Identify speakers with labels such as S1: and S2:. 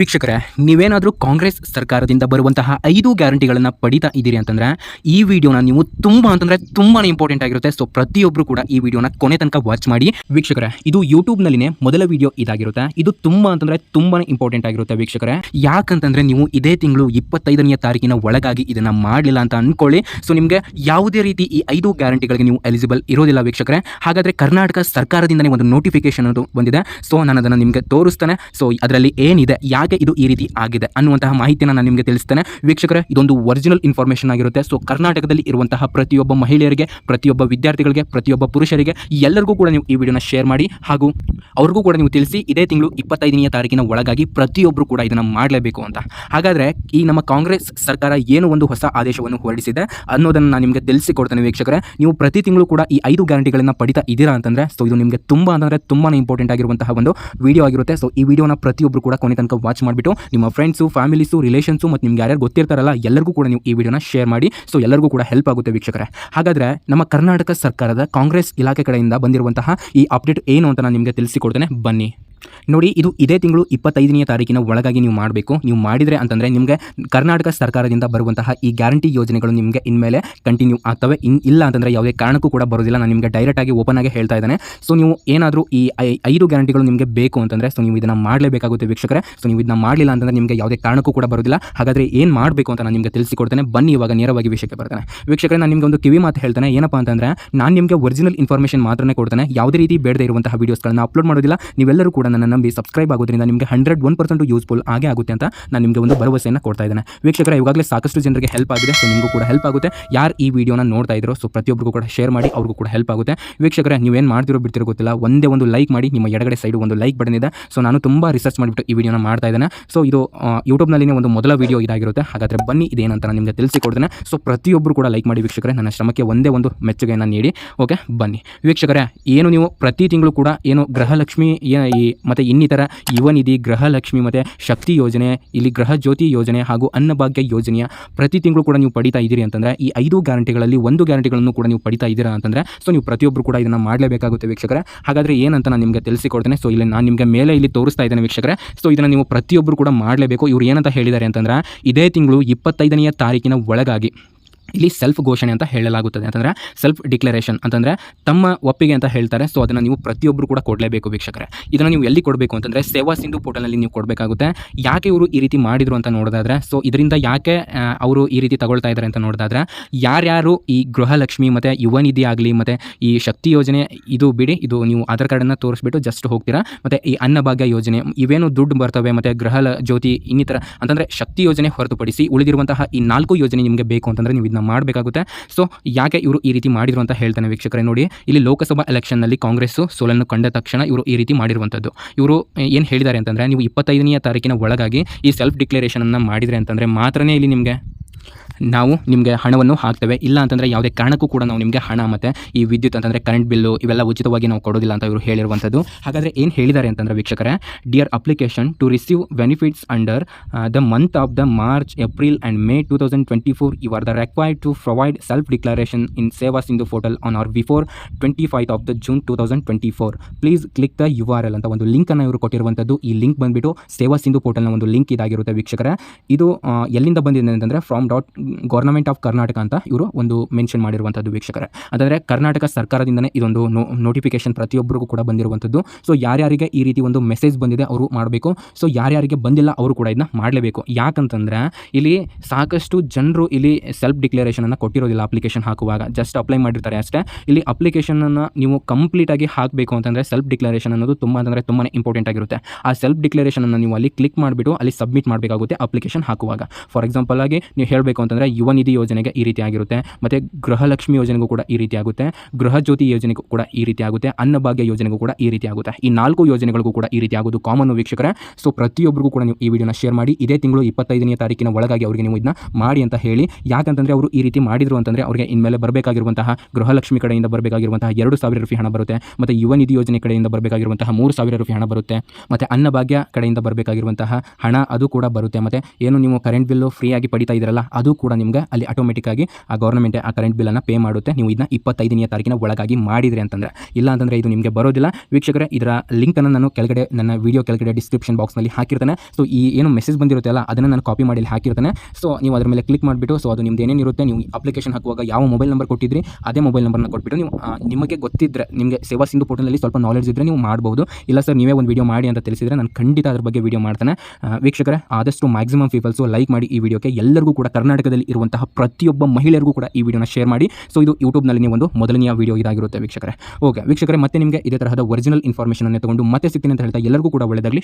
S1: ವೀಕ್ಷಕರೇ, ನೀವೇನಾದರೂ ಕಾಂಗ್ರೆಸ್ ಸರ್ಕಾರದಿಂದ ಬರುವಂತಹ ಐದು ಗ್ಯಾರಂಟಿಗಳನ್ನು ಪಡಿತಾ ಇದ್ದೀರಿ ಅಂತಂದ್ರೆ, ಈ ವಿಡಿಯೋನ ನೀವು ತುಂಬ ಅಂತಂದರೆ ತುಂಬಾ ಇಂಪಾರ್ಟೆಂಟ್ ಆಗಿರುತ್ತೆ. ಸೊ ಪ್ರತಿಯೊಬ್ಬರು ಕೂಡ ಈ ವಿಡಿಯೋನ ಕೊನೆ ತನಕ ವಾಚ್ ಮಾಡಿ. ವೀಕ್ಷಕರೇ, ಇದು ಯೂಟ್ಯೂಬ್ನಲ್ಲಿನೇ ಮೊದಲ ವಿಡಿಯೋ ಇದಾಗಿರುತ್ತೆ. ಇದು ತುಂಬ ಅಂತಂದರೆ ತುಂಬಾ ಇಂಪಾರ್ಟೆಂಟ್ ಆಗಿರುತ್ತೆ ವೀಕ್ಷಕರೇ. ಯಾಕಂತಂದರೆ ನೀವು ಇದೇ ತಿಂಗಳು ಇಪ್ಪತ್ತೈದನೆಯ ತಾರೀಕಿನ ಒಳಗಾಗಿ ಇದನ್ನು ಮಾಡಲಿಲ್ಲ ಅಂತ ಅಂದ್ಕೊಳ್ಳಿ ಸೊ ನಿಮಗೆ ಯಾವುದೇ ರೀತಿ ಈ ಐದು ಗ್ಯಾರಂಟಿಗಳಿಗೆ ನೀವು ಎಲಿಜಿಬಲ್ ಇರೋದಿಲ್ಲ ವೀಕ್ಷಕರೇ. ಹಾಗಾದರೆ ಕರ್ನಾಟಕ ಸರ್ಕಾರದಿಂದನೇ ಒಂದು ನೋಟಿಫಿಕೇಶನ್ ಅದು ಬಂದಿದೆ. ಸೊ ನಾನು ಅದನ್ನು ನಿಮಗೆ ತೋರಿಸ್ತಾನೆ. ಸೊ ಅದರಲ್ಲಿ ಏನಿದೆ, ಯಾಕೆ ಇದು ಈ ರೀತಿ ಆಗಿದೆ ಅನ್ನುವಂತಹ ಮಾಹಿತಿಯನ್ನು ನಾನು ನಿಮಗೆ ತಿಳಿಸ್ತೇನೆ. ವೀಕ್ಷಕರೇ, ಇದೊಂದು ಒರಿಜಿನಲ್ ಇನ್ಫಾರ್ಮೇಷನ್ ಆಗಿರುತ್ತೆ. ಸೊ ಕರ್ನಾಟಕದಲ್ಲಿ ಇರುವಂತಹ ಪ್ರತಿಯೊಬ್ಬ ಮಹಿಳೆಯರಿಗೆ, ಪ್ರತಿಯೊಬ್ಬ ವಿದ್ಯಾರ್ಥಿಗಳಿಗೆ, ಪ್ರತಿಯೊಬ್ಬ ಪುರುಷರಿಗೆ ಎಲ್ಲರಿಗೂ ಕೂಡ ನೀವು ಈ ವಿಡಿಯೋನ ಶೇರ್ ಮಾಡಿ ಹಾಗೂ ಅವ್ರಿಗೂ ಕೂಡ ನೀವು ತಿಳಿಸಿ ಇದೇ ತಿಂಗಳು ಇಪ್ಪತ್ತೈದನೆಯ ತಾರೀಕಿನ ಒಳಗಾಗಿ ಪ್ರತಿಯೊಬ್ಬರು ಕೂಡ ಇದನ್ನು ಮಾಡಲೇಬೇಕು ಅಂತ. ಹಾಗಾದರೆ ಈ ನಮ್ಮ ಕಾಂಗ್ರೆಸ್ ಸರ್ಕಾರ ಏನು ಒಂದು ಹೊಸ ಆದೇಶವನ್ನು ಹೊರಡಿಸಿದೆ ಅನ್ನೋದನ್ನು ನಾನು ನಿಮಗೆ ತಿಳಿಸಿಕೊಡ್ತೇನೆ ವೀಕ್ಷಕರೇ. ನೀವು ಪ್ರತಿ ತಿಂಗಳು ಕೂಡ ಈ ಐದು ಗ್ಯಾರಂಟಿಗಳನ್ನು ಪಡಿತಾ ಇದ್ದೀರಾ ಅಂತಂದರೆ ಸೊ ಇದು ನಿಮಗೆ ತುಂಬ ಅಂದರೆ ತುಂಬಾ ಇಂಪಾರ್ಟೆಂಟ್ ಆಗಿರುವಂತಹ ಒಂದು ವಿಡಿಯೋ ಆಗಿರುತ್ತೆ. ಸೊ ಈ ವಿಡಿಯೋನ ಪ್ರತಿಯೊಬ್ಬರು ಕೂಡ ಕೊನೆ ತನಕ ವಾಚ್ ಮಾಡಿಬಿಟ್ಟು ನಿಮ್ಮ ಫ್ರೆಂಡ್ಸು ಫ್ಯಾಮಿಲೀಸು ರಿಲೇಷನ್ಸು ಮತ್ತು ನಿಮ್ಗೆ ಯಾರ್ಯಾರು ಗೊತ್ತಿರ್ತಾರಲ್ಲ, ಎಲ್ಲರಿಗೂ ಕೂಡ ನೀವು ಈ ವಿಡಿಯೋನ ಶೇರ್ ಮಾಡಿ ಸೊ ಎಲ್ಲರಿಗೂ ಕೂಡ ಹೆಲ್ಪ್ ಆಗುತ್ತೆ ವೀಕ್ಷಕರೇ. ಹಾಗಾದರೆ ನಮ್ಮ ಕರ್ನಾಟಕ ಸರ್ಕಾರದ ಕಾಂಗ್ರೆಸ್ ಇಲಾಖೆ ಕಡೆಯಿಂದ ಬಂದಿರುವಂತಹ ಈ ಅಪ್ಡೇಟ್ ಏನು ಅಂತ ನಾನು ನಿಮಗೆ ತಿಳಿಸಿಕೊಡ್ತೇನೆ. ಬನ್ನಿ. ನೋಡಿ, ಇದು ಇದೇ ತಿಂಗಳು ಇಪ್ಪತ್ತೈದನೆಯ ತಾರೀಕಿನ ಒಳಗಾಗಿ ನೀವು ಮಾಡಬೇಕು. ನೀವು ಮಾಡಿದರೆ ಅಂತಂದರೆ ನಿಮಗೆ ಕರ್ನಾಟಕ ಸರ್ಕಾರದಿಂದ ಬರುವಂತಹ ಈ ಗ್ಯಾರಂಟಿ ಯೋಜನೆಗಳು ನಿಮಗೆ ಇನ್ಮೇಲೆ ಕಂಟಿನ್ಯೂ ಆಗ್ತವೆ. ಇನ್ ಇಲ್ಲ ಅಂತಂದರೆ ಯಾವುದೇ ಕಾರಣಕ್ಕೂ ಕೂಡ ಬರೋದಿಲ್ಲ ನಾನು ನಿಮಗೆ ಡೈರೆಕ್ಟಾಗಿ ಓಪನ್ ಆಗಿ ಹೇಳ್ತಾ ಇದ್ದಾನೆ. ಸೊ ನೀವು ಏನಾದರೂ ಈ ಐದು ಗ್ಯಾರಂಟಿಗಳು ನಿಮಗೆ ಬೇಕು ಅಂತಂದರೆ ಸೊ ನೀವು ಇದನ್ನು ಮಾಡಲೇಬೇಕಾಗುತ್ತೆ ವೀಕ್ಷಕರೇ. ಸೊ ನೀವು ಇದನ್ನ ಮಾಡಲಿಲ್ಲ ಅಂತಂದರೆ ನಿಮಗೆ ಯಾವುದೇ ಕಾರಣಕ್ಕೂ ಕೂಡ ಬರೋದಿಲ್ಲ ಹಾಗಾದರೆ ಏನು ಮಾಡಬೇಕು ಅಂತ ನಾನು ನಿಮಗೆ ತಿಳಿಸಿಕೊಡ್ತೇನೆ. ಬನ್ನಿ ಇವಾಗ ನೇರವಾಗಿ ವಿಷಯಕ್ಕೆ ಬರ್ತಾನೆ. ವೀಕ್ಷಕರೇ, ನಾನು ನಿಮಗೆ ಒಂದು ಕಿವಿ ಮಾತು ಹೇಳ್ತಾನೆ. ಏನಪ್ಪ ಅಂತಂದರೆ, ನಾನು ನಿಮಗೆ ಒರಿಜಿನಲ್ ಇನ್ಫಾರ್ಮೇಷನ್ ಮಾತ್ರನೇ ಕೊಡ್ತೇನೆ. ಯಾವುದೇ ರೀತಿ ಬೇಡದೇ ಇರುವಂತಹ ವೀಡಿಯೋಸ್ಗಳನ್ನ ಅಪ್ಲೋಡ್ ಮಾಡೋದಿಲ್ಲ ನೀವೆಲ್ಲರೂ ಕೂಡ ನನ್ನ ನಂಬಿ ಸಬ್ಸ್ಕ್ರೈಬ್ ಆಗೋದ್ರಿಂದ ನಿಮಗೆ ಹಂಡ್ರೆಡ್ ಒನ್ ಪರ್ಸೆಂಟ್ ಯೂಸ್ಫುಲ್ ಆಗೇ ಆಗುತ್ತೆ ಅಂತ ನಾನು ನಿಮಗೆ ಒಂದು ಭರವಸೆಯನ್ನು ಕೊಡ್ತಾ ಇದ್ದೇನೆ. ವೀಕ್ಷಕರ, ಇವಾಗಲೇ ಸಾಕಷ್ಟು ಜನರಿಗೆ ಹೆಲ್ಪ್ ಆಗಿದೆ ಸೊ ನಿಮಗೂ ಕೂಡ ಹೆಲ್ಪ್ ಆಗುತ್ತೆ. ಯಾರು ಈ ವಿಡಿಯೋನ ನೋಡ್ತಾ ಇದ್ರು ಸೊ ಪ್ರತಿಯೊಬ್ಬರಿಗೂ ಕೂಡ ಶೇರ್ ಮಾಡಿ, ಅವ್ರಿಗೂ ಕೂಡ ಹೆಲ್ಪ್ ಆಗುತ್ತೆ. ವೀಕ್ಷಕರೇ, ನೀವೇನು ಮಾಡ್ತಿರೋ ಬಿಡ್ತಿರೋ ಗೊತ್ತಿಲ್ಲ, ಒಂದೇ ಒಂದು ಲೈಕ್ ಮಾಡಿ, ನಿಮ್ಮ ಎಡಗಡೆ ಸೈಡ್ ಒಂದು ಲೈಕ್ ಬಟನ್ ಇದೆ. ಸೊ ನಾನು ತುಂಬ ರಿಸರ್ಚ್ ಮಾಡಿಬಿಟ್ಟು ಈ ವಿಡಿಯೋನ ಮಾಡ್ತಾ ಇದ್ದೇನೆ. ಸೊ ಇದು ಯೂಟ್ಯೂಬ್ನಲ್ಲಿನೇ ಒಂದು ಮೊದಲ ವಿಡಿಯೋ ಇದಾಗಿರುತ್ತೆ. ಹಾಗಾದರೆ ಬನ್ನಿ ಇದೇನಂತ ನಾನು ನಿಮಗೆ ತಿಳಿಸಿಕೊಡ್ತೇನೆ. ಸೊ ಪ್ರತಿಯೊಬ್ಬರು ಕೂಡ ಲೈಕ್ ಮಾಡಿ ವೀಕ್ಷಕರೇ, ನನ್ನ ಶ್ರಮಕ್ಕೆ ಒಂದೇ ಒಂದು ಮೆಚ್ಚುಗೆಯನ್ನು ನೀಡಿ. ಓಕೆ ಬನ್ನಿ. ವೀಕ್ಷಕರೇ, ಏನು ನೀವು ಪ್ರತಿ ತಿಂಗಳು ಕೂಡ ಏನು ಗೃಹಲಕ್ಷ್ಮಿ ಈ ಮತ್ತು ಇನ್ನಿತರ ಯುವ ನಿಧಿ ಗೃಹಲಕ್ಷ್ಮಿ ಮತ್ತು ಶಕ್ತಿ ಯೋಜನೆ, ಇಲ್ಲಿ ಗೃಹ ಜ್ಯೋತಿ ಯೋಜನೆ ಹಾಗೂ ಅನ್ನಭಾಗ್ಯ ಯೋಜನೆಯ ಪ್ರತಿ ತಿಂಗಳು ಕೂಡ ನೀವು ಪಡಿತಾ ಇದ್ದೀರಿ ಅಂತಂದರೆ, ಈ ಐದು ಗ್ಯಾರಂಟಿಗಳಲ್ಲಿ ಒಂದು ಗ್ಯಾರಂಟಿಗಳನ್ನು ಕೂಡ ನೀವು ಪಡಿತಾ ಇದ್ದೀರಾ ಅಂತಂದರೆ ಸೊ ನೀವು ಪ್ರತಿಯೊಬ್ಬರು ಕೂಡ ಇದನ್ನು ಮಾಡಲೇಬೇಕಾಗುತ್ತೆ ವೀಕ್ಷಕರೇ. ಹಾಗಾದರೆ ಏನಂತ ನಾನು ನಿಮಗೆ ತಿಳಿಸಿಕೊಡ್ತೇನೆ. ಸೊ ಇಲ್ಲಿ ನಾನು ನಿಮಗೆ ಮೇಲೆ ಇಲ್ಲಿ ತೋರಿಸ್ತಾ ಇದ್ದೇನೆ ವೀಕ್ಷಕರೇ. ಸೊ ಇದನ್ನು ನೀವು ಪ್ರತಿಯೊಬ್ಬರು ಕೂಡ ಮಾಡಲೇಬೇಕು. ಇವ್ರು ಏನಂತ ಹೇಳಿದ್ದಾರೆ ಅಂತಂದ್ರೆ, ಇದೇ ತಿಂಗಳು ಇಪ್ಪತ್ತೈದನೆಯ ತಾರೀಕಿನ ಒಳಗಾಗಿ ಇಲ್ಲಿ ಸೆಲ್ಫ್ ಘೋಷಣೆ ಅಂತ ಹೇಳಲಾಗುತ್ತದೆ. ಅಂತಂದರೆ ಸೆಲ್ಫ್ ಡಿಕ್ಲರೇಷನ್ ಅಂತಂದರೆ ತಮ್ಮ ಒಪ್ಪಿಗೆ ಅಂತ ಹೇಳ್ತಾರೆ. ಸೊ ಅದನ್ನು ನೀವು ಪ್ರತಿಯೊಬ್ಬರು ಕೂಡ ಕೊಡಲೇಬೇಕು ವೀಕ್ಷಕರೇ. ಇದನ್ನು ನೀವು ಎಲ್ಲಿ ಕೊಡಬೇಕು ಅಂತಂದರೆ ಸೇವಾ ಸಿಂಧು ಪೋರ್ಟಲ್ನಲ್ಲಿ ನೀವು ಕೊಡಬೇಕಾಗುತ್ತೆ. ಯಾಕೆ ಇವರು ಈ ರೀತಿ ಮಾಡಿದರು ಅಂತ ನೋಡೋದಾದ್ರೆ ಸೊ ಇದರಿಂದ ಯಾಕೆ ಅವರು ಈ ರೀತಿ ತಗೊಳ್ತಾ ಇದ್ದಾರೆ ಅಂತ ನೋಡೋದಾದ್ರೆ, ಯಾರ್ಯಾರು ಈ ಗೃಹಲಕ್ಷ್ಮಿ ಮತ್ತು ಯುವ ನಿಧಿ ಆಗಲಿ ಮತ್ತು ಈ ಶಕ್ತಿ ಯೋಜನೆ ಇದು ಬಿಡಿ, ಇದು ನೀವು ಆಧಾರ್ ಕಾರ್ಡನ್ನು ತೋರಿಸ್ಬಿಟ್ಟು ಜಸ್ಟ್ ಹೋಗ್ತೀರಾ? ಮತ್ತು ಈ ಅನ್ನಭಾಗ್ಯ ಯೋಜನೆ, ಇವೇನು ದುಡ್ಡು ಬರ್ತವೆ ಮತ್ತು ಗೃಹ ಜ್ಯೋತಿ ಇನ್ನಿತರ, ಅಂತಂದರೆ ಶಕ್ತಿ ಯೋಜನೆ ಹೊರತುಪಡಿಸಿ ಉಳಿದಿರುವಂತಹ ಈ ನಾಲ್ಕು ಯೋಜನೆ ನಿಮಗೆ ಬೇಕು ಅಂತಂದರೆ ನೀವು ಇದನ್ನ ಮಾಡಬೇಕಾಗುತ್ತೆ. ಸೊ ಯಾಕೆ ಇವರು ಈ ರೀತಿ ಮಾಡಿದ್ರು ಅಂತ ಹೇಳ್ತಾನೆ ವೀಕ್ಷಕರೇ ನೋಡಿ. ಇಲ್ಲಿ ಲೋಕಸಭಾ ಎಲೆಕ್ಷನ್ನಲ್ಲಿ ಕಾಂಗ್ರೆಸ್ಸು ಸೋಲನ್ನು ಕಂಡ ತಕ್ಷಣ ಇವರು ಈ ರೀತಿ ಮಾಡಿರುವಂಥದ್ದು. ಇವರು ಏನು ಹೇಳಿದ್ದಾರೆ ಅಂತಂದರೆ, ನೀವು ಇಪ್ಪತ್ತೈದನೆಯ ತಾರೀಕಿನ ಒಳಗಾಗಿ ಈ ಸೆಲ್ಫ್ ಡಿಕ್ಲರೇಷನನ್ನು ಮಾಡಿದರೆ ಅಂತಂದರೆ ಮಾತ್ರನೇ ಇಲ್ಲಿ ನಿಮಗೆ. ನಾವು ನಿಮಗೆ ಹಣವನ್ನು ಹಾಕ್ತೇವೆ. ಇಲ್ಲ ಅಂತಂದರೆ ಯಾವುದೇ ಕಾರಣಕ್ಕೂ ಕೂಡ ನಾವು ನಿಮಗೆ ಹಣ ಮತ್ತು ಈ ವಿದ್ಯುತ್ ಅಂತಂದರೆ ಕರೆಂಟ್ ಬಿಲ್ಲು ಇವೆಲ್ಲ ಉಚಿತವಾಗಿ ನಾವು ಕೊಡೋದಿಲ್ಲ ಅಂತ ಇವರು ಹೇಳಿರುವಂಥದ್ದು ಹಾಗಾದರೆ ಏನು ಹೇಳಿದ್ದಾರೆ ಅಂತಂದರೆ ವೀಕ್ಷಕರೇ dear application to receive benefits under the month of the March April and May two thousand twenty four you are the required to provide self declaration in Seva Sindhu portal on or before twenty five of the June two thousand twenty four please click the U R L ಅಂತ ಒಂದು ಲಿಂಕನ್ನು ಇವರು ಕೊಟ್ಟಿರುವಂಥದ್ದು ಈ link ಬಂದುಬಿಟ್ಟು ಸೇವಾ ಸಿಂಧು ಪೋರ್ಟಲ್ನ ಒಂದು link ಇದಾಗಿರುತ್ತೆ ವೀಕ್ಷಕರೇ. ಇದು ಎಲ್ಲಿಂದ ಬಂದಿದೆ ಅಂತಂದರೆ from dot government of Karnataka ಅಂತ ಇವರು ಒಂದು ಮೆನ್ಷನ್ ಮಾಡಿರುವಂಥದ್ದು ವೀಕ್ಷಕರೇ. ಅದಾದರೆ ಕರ್ನಾಟಕ ಸರ್ಕಾರದಿಂದನೇ ಇದೊಂದು ನೋಟಿಫಿಕೇಶನ್ ಪ್ರತಿಯೊಬ್ಬರಿಗೂ ಕೂಡ ಬಂದಿರುವಂಥದ್ದು ಸೊ ಯಾರ್ಯಾರಿಗೆ ಈ ರೀತಿ ಒಂದು ಮೆಸೇಜ್ ಬಂದಿದೆ ಅವರು ಮಾಡಬೇಕು. ಸೊ ಯಾರ್ಯಾರಿಗೆ ಬಂದಿಲ್ಲ ಅವರು ಕೂಡ ಇದನ್ನ ಮಾಡಲೇಬೇಕು. ಯಾಕಂತಂದರೆ ಇಲ್ಲಿ ಸಾಕಷ್ಟು ಜನರು ಇಲ್ಲಿ ಸೆಲ್ಫ್ ಡಿಕ್ಲರೇಷನನ್ನು ಕೊಟ್ಟಿರೋದಿಲ್ಲ ಅಪ್ಲಿಕೇಶನ್ ಹಾಕುವಾಗ. ಜಸ್ಟ್ ಅಪ್ಲೈ ಮಾಡಿರ್ತಾರೆ ಅಷ್ಟೇ. ಇಲ್ಲಿ ಅಪ್ಲಿಕೇಶನನ್ನು ನೀವು ಕಂಪ್ಲೀಟಾಗಿ ಹಾಕಬೇಕು ಅಂತಂದರೆ ಸೆಲ್ಫ್ ಡಿಕ್ಲರೇಷನ್ ಅನ್ನೋದು ತುಂಬ ಅಂದರೆ ತುಂಬಾ ಇಂಪಾರ್ಟೆಂಟ್ ಆಗಿರುತ್ತೆ. ಆ ಸೆಲ್ಫ್ ಡಿಕ್ಲರೇಷನನ್ನು ನೀವು ಅಲ್ಲಿ ಕ್ಲಿಕ್ ಮಾಡಿಬಿಟ್ಟು ಅಲ್ಲಿ ಸಬ್ಮಿಟ್ ಮಾಡಬೇಕಾಗುತ್ತೆ ಅಪ್ಲಿಕೇಶನ್ ಹಾಕುವಾಗ. ಫಾರ್ ಎಕ್ಸಾಂಪಲ್ ಆಗಿ ನೀವು ಹೇಳಬೇಕು ಅಂತಂದರೆ ಯುವ ನಿಧಿ ಯೋಜನೆಗೆ ಈ ರೀತಿ ಆಗಿರುತ್ತೆ. ಮತ್ತು ಗೃಹಲಕ್ಷ್ಮಿ ಯೋಜನೆಗೂ ಕೂಡ ಈ ರೀತಿ ಆಗುತ್ತೆ. ಗೃಹ ಜ್ಯೋತಿ ಯೋಜನೆಗೂ ಕೂಡ ಈ ರೀತಿ ಆಗುತ್ತೆ. ಅನ್ನಭಾಗ್ಯ ಯೋಜನೆಗೂ ಕೂಡ ಈ ರೀತಿ ಆಗುತ್ತೆ. ಈ ನಾಲ್ಕು ಯೋಜನೆಗಳಿಗೂ ಕೂಡ ಈ ರೀತಿ ಆಗೋದು ಕಾಮನ್ ವೀಕ್ಷಕರೇ. ಸೊ ಪ್ರತಿಯೊಬ್ಬರಿಗೂ ಕೂಡ ನೀವು ಈ ವಿಡಿಯೋನ ಶೇರ್ ಮಾಡಿ. ಇದೇ ತಿಂಗಳು ಇಪ್ಪತ್ತೈದನೇ ತಾರೀಕಿನ ಒಳಗಾಗಿ ಅವರಿಗೆ ನೀವು ಇದನ್ನ ಮಾಡಿ ಅಂತ ಹೇಳಿ. ಯಾಕಂತಂದರೆ ಅವರು ಈ ರೀತಿ ಮಾಡಿದ್ರು ಅಂತಂದರೆ ಅವರಿಗೆ ಇನ್ಮೇಲೆ ಬರಬೇಕಾಗಿರುವಂತಹ ಗೃಹಲಕ್ಷ್ಮಿ ಕಡೆಯಿಂದ ಬರಬೇಕಾಗಿರುವಂತಹ ಎರಡು ಸಾವಿರ ರೂಪಾಯಿ ಹಣ ಬರುತ್ತೆ. ಮತ್ತು ಯುವ ನಿಧಿ ಯೋಜನೆ ಕಡೆಯಿಂದ ಬರಬೇಕಾಗಿರುವಂತಹ ಮೂರು ಸಾವಿರ ರೂಪಾಯಿ ಹಣ ಬರುತ್ತೆ. ಮತ್ತು ಅನ್ನಭಾಗ್ಯ ಕಡೆಯಿಂದ ಬರಬೇಕಾಗಿರುವಂತಹ ಹಣ ಅದು ಕೂಡ ಬರುತ್ತೆ. ಮತ್ತು ಏನು ನೀವು ಕರೆಂಟ್ ಬಿಲ್ಲು ಫ್ರೀಯಾಗಿ ಪಡಿತಾ ಇದ್ದೀರಲ್ಲ, ಅದು ಕೂಡ ನಿಮಗೆ ಅಲ್ಲಿ ಆಟೋಮೆಟಿಕ್ ಆಗಿ ಆ ಗೌರ್ಮೆಂಟ್ ಆ ಕರೆಂಟ್ ಬಿಲ್ಲನ್ನು ಪೇ ಮಾಡುತ್ತೆ. ನೀವು ಇದನ್ನ ಇಪ್ಪತ್ತೈದನೇ ತಾರೀಕಿನ ಒಳಗಾಗಿ ಮಾಡಿದ್ರಿ ಅಂತಂದರೆ. ಇಲ್ಲ ಅಂತಂದರೆ ಇದು ನಿಮಗೆ ಬರೋದಿಲ್ಲ. ವೀಕ್ಷಕರೇ, ಇದರ ಲಿಂಕನ್ನು ನಾನು ಕೆಳಗಡೆ, ನನ್ನ ವೀಡಿಯೋ ಕೆಳಗಡೆ ಡಿಸ್ಕ್ರಿಪ್ಷನ್ ಬಾಕ್ಸ್ನಲ್ಲಿ ಹಾಕಿರ್ತಾನೆ. ಸೊ ಈ ಏನು ಮೆಸೇಜ್ ಬಂದಿರುತ್ತೆ ಅಲ್ಲ, ಅದನ್ನು ನಾನು ಕಾಪಿ ಮಾಡಿ ಹಾಕಿರ್ತಾನೆ. ಸೊ ನೀವು ಅದರ ಮೇಲೆ ಕ್ಲಿಕ್ ಮಾಡಿಬಿಟ್ಟು ಸೊ ಅದು ನಿಮ್ದು ಏನೇನಿರುತ್ತೆ ನೀವು ಅಪ್ಲಿಕೇಶನ್ ಹಾಕುವಾಗ ಯಾವ ಮೊಬೈಲ್ ನಂಬರ್ ಕೊಟ್ಟಿದ್ರಿ, ಅದೇ ಮೊಬೈಲ್ ನಂಬರ್ನ ಕೊಟ್ಬಿಟ್ಟು ನೀವು ನಿಮಗೆ ಗೊತ್ತಿದ್ದರೆ ನಿಮಗೆ ಸೇವಾ ಸಿಂಧು ಪೋರ್ಟಲ್ನಲ್ಲಿ ಸ್ವಲ್ಪ ನಾಲೆಜ್ ಇದ್ದರೆ ನೀವು ಮಾಡ್ಬೋದು. ಇಲ್ಲ ಸರ್ ನೀವೇ ಒಂದು ವಿಡಿಯೋ ಮಾಡಿ ಅಂತ ತಿಳಿಸಿದರೆ ನಾನು ಖಂಡಿತ ಅದ್ರ ಬಗ್ಗೆ ವಿಡಿಯೋ ಮಾಡ್ತಾನೆ. ವೀಕ್ಷಕರ, ಆದಷ್ಟು ಮ್ಯಾಕ್ಸಿಮಮ್ ಪೀಪಲ್ಸು ಲೈಕ್ ಮಾಡಿ ಈ ವಿಡಿಯೋಕ್ಕೆ ಎಲ್ಲರಿಗೂ ಕೂಡ ಕರ್ನಾಟಕದಲ್ಲಿ ಇರುವಂತಹ ಪ್ರತಿಯೊಬ್ಬ ಮಹಿಳೆಯರಿಗೂ ಕೂಡ ಈ ವಿಡಿಯೋನ ಶೇರ್ ಮಾಡಿ. ಸೊ ಇದು ಯೂಟ್ಯೂಬ್ನಲ್ಲಿ ನೀವು ಒಂದು ಮೊದಲನೆಯ ವಿಡಿಯೋ ಇದಾಗಿರುತ್ತೆ ವೀಕ್ಷಕರೇ. ಓಕೆ ವೀಕ್ಷಕರೇ, ಮತ್ತೆ ನಿಮಗೆ ಇದೇ ತರಹದ ಒರಿಜಿನಲ್ ಇನ್ಫಾರ್ಮೇಷನ್ ಅನ್ನು ತಗೊಂಡು ಮತ್ತೆ ಸಿಗ್ತೀನಿ ಅಂತ ಹೇಳ್ತಾ ಎಲ್ಲರಿಗೂ ಕೂಡ ಒಳ್ಳೆಯದಾಗಲಿ